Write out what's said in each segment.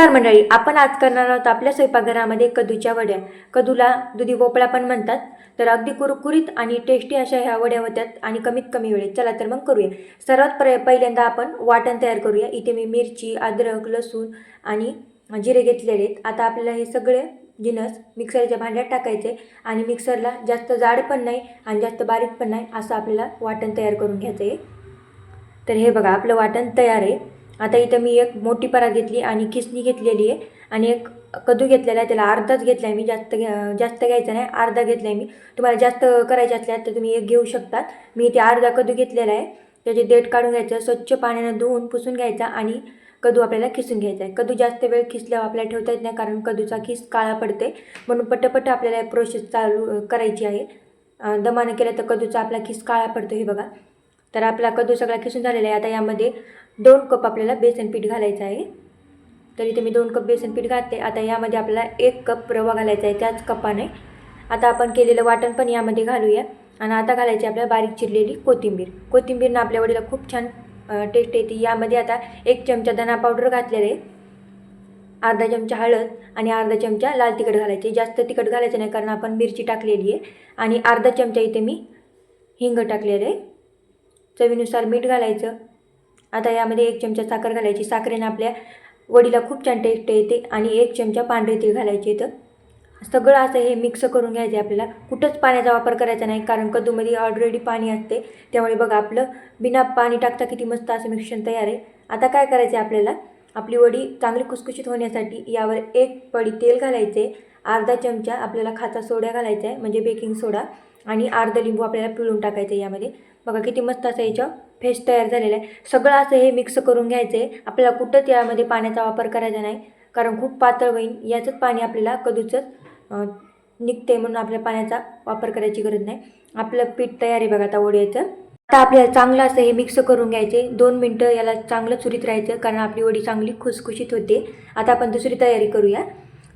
नमस्कार मंडळी आपण आज करणार आहोत आपल्या स्वयंपाकघरामध्ये कदूच्या वड्या. कदूला दुधी भोपळा पण म्हणतात. तर अगदी कुरकुरीत आणि टेस्टी अशा ह्या वड्या होत्यात आणि कमीत कमी वेळेत. चला तर मग करूया. सर्वात पर पहिल्यांदा आपण वाटण तयार करूया. इथे मी मिरची अद्रक लसूण आणि जिरे घेतलेले आहेत. आता आपल्याला हे सगळे जिनस मिक्सरच्या भांड्यात टाकायचे आणि मिक्सरला जास्त जाड पण नाही आणि जास्त बारीक पण नाही असं आपल्याला वाटण तयार करून घ्यायचं आहे. तर हे बघा आपलं वाटण तयार आहे. आता इथं मी एक मोठी परात घेतली आणि खिसणी घेतलेली आहे. आणि एक कदू घेतलेला आहे. त्याला अर्धाच घेतला आहे मी. जास्त घ्या जास्त घ्यायचा नाही. अर्धा घेतला आहे मी. तुम्हाला जास्त करायचे असल्यास तर तुम्ही एक घेऊ शकतात. मी इथे अर्धा कदू घेतलेला आहे. त्याचे देठ काढून घ्यायचं स्वच्छ पाण्यानं धुवून पुसून घ्यायचा आणि कदू आपल्याला खिसून घ्यायचा आहे. कदू जास्त वेळ खिसल्यावर आपल्याला ठेवता येत नाही कारण कदूचा खिस काळा पडते म्हणून पटपट आपल्याला प्रोसेस चालू करायची आहे. दमानं केलं तर कदूचा आपला खिस काळा पडतो हे बघा. तर आपला कदू सगळा खिसून झालेला आहे. आता यामध्ये दोन कप आपल्याला बेसन पीठ घालायचं आहे. तर इथे मी दोन कप बेसन पीठ घातले आता यामध्ये आपल्याला एक कप रवा घालायचा आहे त्याच कपाने. आता आपण केलेलं वाटण पण यामध्ये घालूया. आणि आता घालायची आपल्याला बारीक चिरलेली कोथिंबीर. कोथिंबीरनं आपल्या वडीला खूप छान टेस्ट येते. यामध्ये आता एक चमचा धना पावडर घातलेला आहे. अर्धा चमचा हळद आणि अर्धा चमचा लाल तिखट घालायचे. जास्त तिखट घालायचं नाही कारण आपण मिरची टाकलेली आहे. आणि अर्धा चमचा इथे मी हिंग टाकलेलं आहे. चवीनुसार मीठ घालायचं. आता यामध्ये एक चमचा साखर घालायची. साखरेनं आपल्या वडीला खूप छान टेस्ट येते आणि एक चमचा पांढरे तीळ घालायचे तर सगळं असं हे मिक्स करून घ्यायचं आहे आपल्याला. कुठंच पाण्याचा वापर करायचा नाही कारण कद्दूमध्ये ऑलरेडी पाणी असते. त्यामुळे बघा आपलं बिना पाणी टाकता किती मस्त असं मिश्रण तयार आहे. आता काय करायचं आहे आपल्याला? आपली वडी चांगली खुसखुशीत होण्यासाठी यावर एक पडी तेल घालायचे अर्धा चमचा आपल्याला खाचा सोडा घालायचा आहे म्हणजे बेकिंग सोडा आणि अर्धा लिंबू आपल्याला पिळून टाकायचं आहे यामध्ये. बघा किती मस्त असं याचं फेस तयार झालेलं आहे. सगळं असं हे मिक्स करून घ्यायचं आहे आपल्याला कुठंच यामध्ये पाण्याचा वापर करायचा नाही. कारण खूप पातळ होईल. याचंच पाणी आपल्याला कधूचंच निघते म्हणून आपल्या पाण्याचा वापर करायची गरज नाही. आपलं पीठ तयार आहे बघा आता वड्याचं. आता आपल्याला चांगलं असं हे मिक्स करून घ्यायचे दोन मिनटं याला चांगलं चुरीत राहायचं. कारण आपली वडी चांगली खुसखुशीत होते. आता आपण दुसरी तयारी करूया.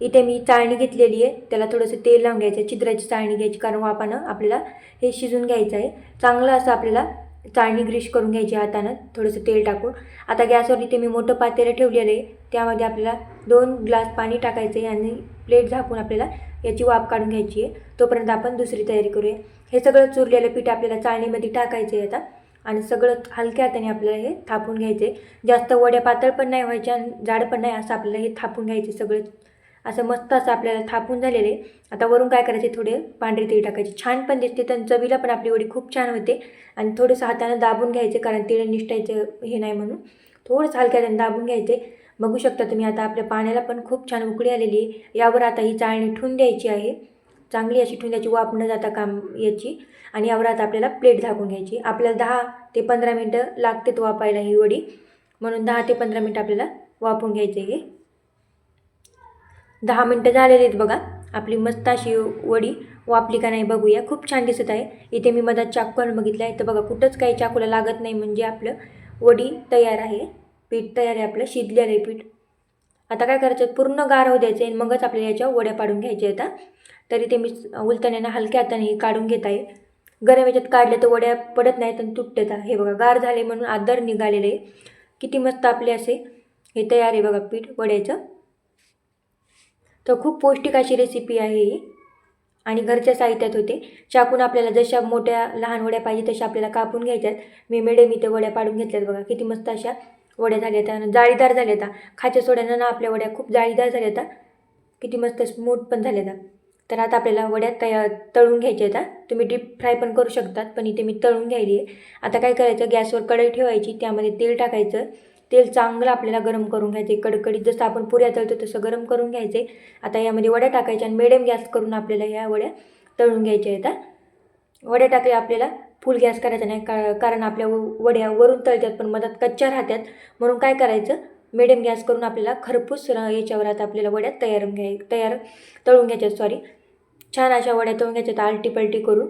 इथे मी चाळणी घेतलेली आहे. त्याला थोडंसं तेल लावून घ्यायचं छिद्राची चाळणी घ्यायची कारण वापानं आपल्याला हे शिजून घ्यायचं आहे. चांगलं असं आपल्याला चाळणी ग्रीश करून घ्यायची हातानं थोडंसं तेल टाकून. आता गॅसवर इथे मी मोठं पातेलं ठेवलेलं आहे. त्यामध्ये आपल्याला दोन ग्लास पाणी टाकायचं आहे आणि प्लेट झाकून आपल्याला याची वाफ काढून घ्यायची आहे. तोपर्यंत आपण दुसरी तयारी करूया. हे सगळं चुरलेलं पीठ आपल्याला चाळणीमध्ये टाकायचं आहे आता. आणि सगळं हलक्या हाताने आपल्याला हे थापून घ्यायचे जास्त वड्या पातळ पण नाही व्हायच्या आणि जाड पण नाही असं आपल्याला हे थापून घ्यायचे सगळं. असं मस्त असं आपल्याला थापून झालेले आहे. आता वरून काय करायचे थोडे पांढरे तीळ टाकायचे. छान पण दिसते. तर चवीला पण आपली वडी खूप छान होते. आणि थोडंसं हातानं दाबून घ्यायचे कारण तीळ निष्ठायचं हे नाही म्हणून. थोडंसं हलक्या दाबून घ्यायचे. बघू शकता तुम्ही आता आपल्या पाण्याला पण खूप छान उकळी आलेली आहे. यावर आता ही चाळणी ठून द्यायची आहे. चांगली अशी ठेवून द्यायची. वाफ न जाता काम याची. आणि यावर आता आपल्याला प्लेट झाकून घ्यायची. आपल्याला दहा ते पंधरा मिनटं लागतेत वापायला ही वडी. म्हणून दहा ते पंधरा मिनटं आपल्याला वाफून घ्यायचे हे. दहा मिनटं झालेली आहेत बघा. आपली मस्त अशी वडी वापली का नाही बघूया. खूप छान दिसत आहे. इथे मी मधात चाकू घालून बघितलं आहे तर बघा कुठंच काही चाकूला लागत नाही. म्हणजे आपलं वडी तयार आहे. पीठ तयार आहे आपलं. शिजलेलं आहे पीठ. आता काय करायचं? पूर्ण गार होऊ द्यायचं आणि मगच आपल्याला याच्या वड्या पाडून घ्यायच्या आता तरी ते मी उलटण्यानं हलक्या हाताने हे काढून घेत आहे. गरम याच्यात काढले तर वड्या पडत नाहीत आणि तुटतात हे बघा गार झाले म्हणून आदर निघालेले आहे. किती मस्त आपले असे हे तयार आहे बघा पीठ वड्याचं. तर खूप पौष्टिक अशी रेसिपी आहे ही. आणि घरच्या साहित्यात होते. चाकून आपल्याला जशा मोठ्या लहान वड्या पाहिजे तशा आपल्याला कापून घ्यायच्यात. मी मेडमी त्या वड्या पाडून घेतल्यात बघा. किती मस्त अशा वड्या झाल्या आहेत आणि जाळीदार झाल्या आता खाच्या सोड्यानं ना आपल्या वड्या खूप जाळीदार झाल्या आता किती मस्त स्मूथ पण झाल्या आता तर आता आपल्याला वड्या तया तळून घ्यायच्या आता तुम्ही डीप फ्राय पण करू शकतात पण इथे मी तळून घ्यायली आहे आता काय करायचं? गॅसवर कढई ठेवायची. त्यामध्ये तेल टाकायचं. तेल चांगलं आपल्याला गरम करून घ्यायचे कडकडीत जसं आपण पुऱ्या तळतो तसं गरम करून घ्यायचे आता यामध्ये वड्या टाकायच्या आणि मिडियम गॅस करून आपल्याला ह्या वड्या तळून घ्यायच्या आहेत वड्या टाकल्या आपल्याला फुल गॅस करायचा नाही का कारण आपल्या व- वड्या वरून तळतात पण मधात कच्च्या राहतात म्हणून काय करायचं? मिडियम गॅस करून आपल्याला खरपूस र- याच्यावर आता आपल्याला वड्या तयार घ्याय तयार तळून घ्यायच्या सॉरी छान अशा वड्या तळून घ्यायच्या आलटी पलटी करून.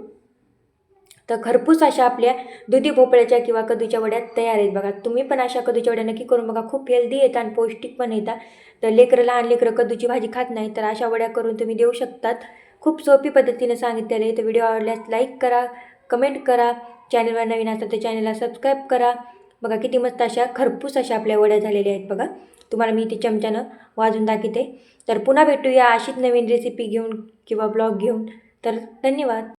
तर खरपूस अशा आपल्या दुधी भोपळ्याच्या किंवा कदूच्या वड्या तयार आहेत बघा. तुम्ही पण अशा कदूच्या वड्या नक्की करून बघा. खूप हेल्दी येतात आणि पौष्टिक पण येतात तर लेकरं लहान लेकरं कदूची भाजी खात नाही तर अशा वड्या करून तुम्ही देऊ शकतात. खूप सोपी पद्धतीने सांगितलेलं आहे. तर व्हिडिओ आवडल्यास लाईक करा कमेंट करा. चॅनलवर नवीन असतात तर चॅनलला सबस्क्राईब करा. बघा किती मस्त अशा खरपूस अशा आपल्या वड्या झालेल्या आहेत बघा. तुम्हाला मी इथे चमच्यानं वाजून दाखवते. तर पुन्हा भेटूया अशीच नवीन रेसिपी घेऊन किंवा ब्लॉग घेऊन. तर धन्यवाद.